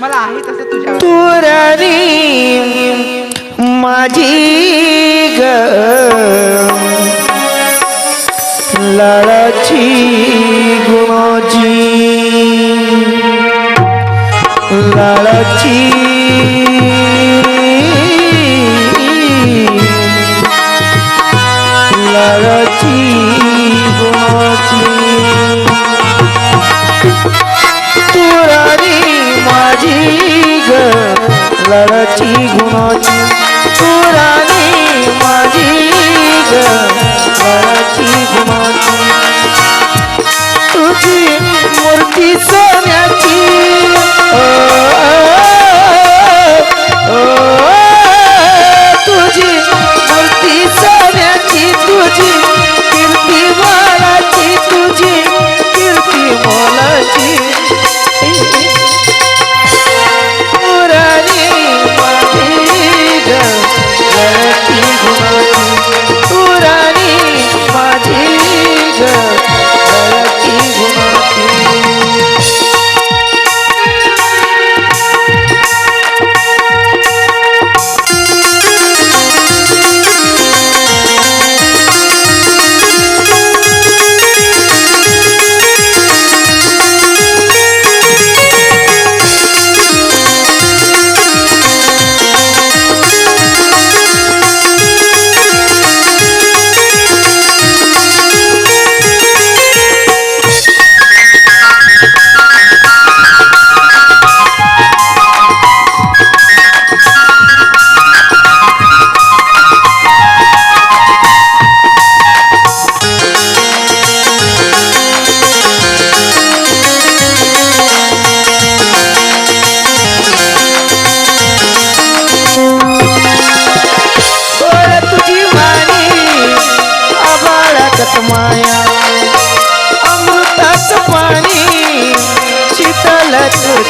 मला आहे तसं तुझ्या तुरणी माझी ग. लळाची गुणाची लळाची काळाची गुणाची.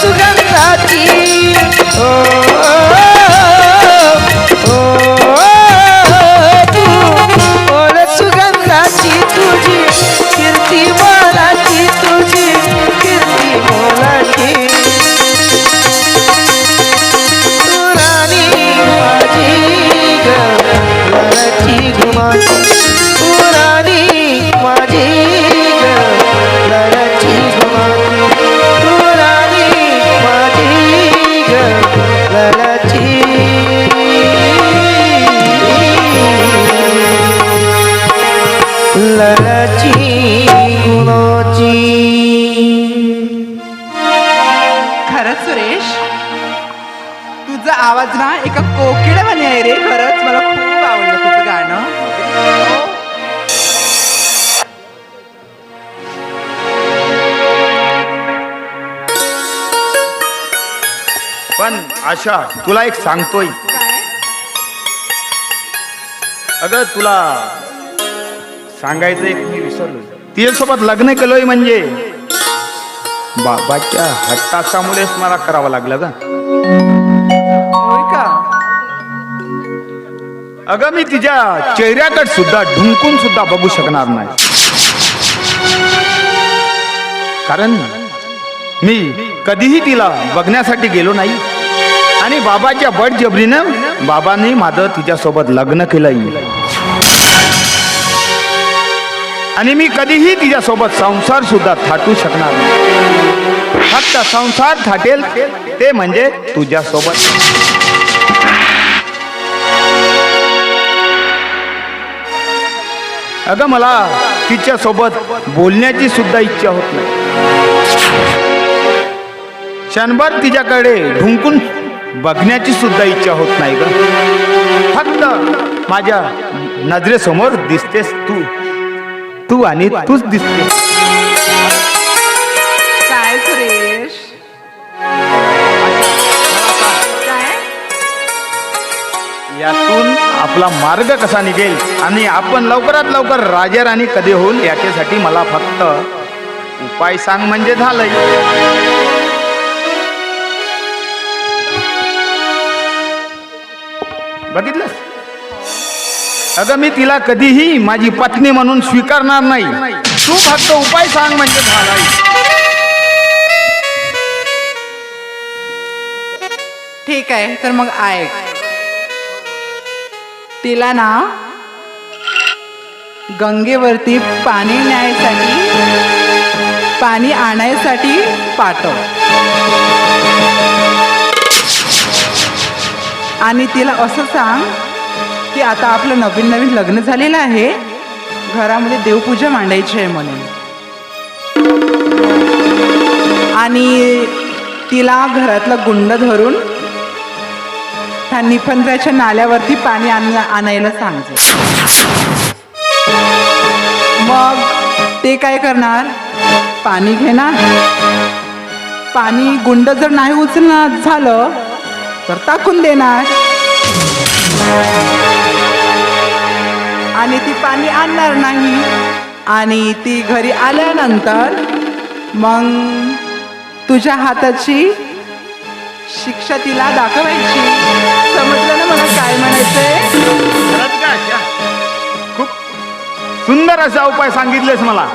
সুগন্ধাতি ও सुगंधाची तुझी कीर्ती मनाची तुझी कीर्ती मनाची राणी माझी गुमाची ललची गुणोची खरंच सुरेश तुझा आवाज ना एका कोकिळवाणी आहे रे खरंच मला खूप आवडलं तुझं गाणं. पण आशा तुला एक सांगतोय. काय? अगं तुला सांगायचं एक मी विसरलो. तिच्यासोबत लग्न केलोय म्हणजे? बाबाच्या हट्टासामुळेच मला करावं लागलं का? अगं मी तिच्या चेहऱ्याकडे सुद्धा ढुंकून सुद्धा बघू शकणार नाही. कारण मी कधीही तिला बघण्यासाठी गेलो नाही. आणि बाबाच्या बडजबरीनं बाबांनी माझं तिच्यासोबत लग्न केलं आणि मी कधीही तिच्यासोबत संसार सुद्धा थाटू शकणार नाही. फक्त संसार थाटेल ते म्हणजे तुझ्यासोबत. अगं मला तिच्यासोबत बोलण्याची सुद्धा इच्छा होत नाही. क्षणभर तिच्याकडे ढुंकून बघण्याची सुद्धा इच्छा होत नाही ग. फक्त माझ्या नजरेसमोर दिसतेस तू. तू आणि तूच दिसतेस काय सुरेश? यातून आपला मार्ग कसा निघेल आणि आपण लवकरात लवकर राजा राणी कधी होईल याच्यासाठी मला फक्त उपाय सांग म्हणजे झालंय. बघितलंस? अगं मी तिला कधीही माझी पत्नी म्हणून स्वीकारणार नाही. तू फक्त उपाय सांग म्हणजे झाला. ठीक आहे तर मग ऐक. तिला ना गंगेवरती पाणी न्यायसाठी पाणी आणायसाठी पाठव. आणि तिला असं सांग की आता आपलं नवीन नवीन लग्न झालेलं आहे. घरामध्ये देवपूजा मांडायची आहे म्हणून. आणि तिला घरातला गुंड धरून ह्या निफंद्राच्या नाल्यावरती पाणी आण आणायला सांगते मग ते काय करणार? पाणी घेणार. पाणी गुंड जर नाही उचलणार झालं तर टाकून देणार. आणि ती पाणी आणणार नाही. आणि ती घरी आल्यानंतर मग तुझ्या हाताची शिक्षा तिला दाखवायची. समजलं ना मला काय म्हणायचंय? खूप सुंदर असा उपाय सांगितलेस मला.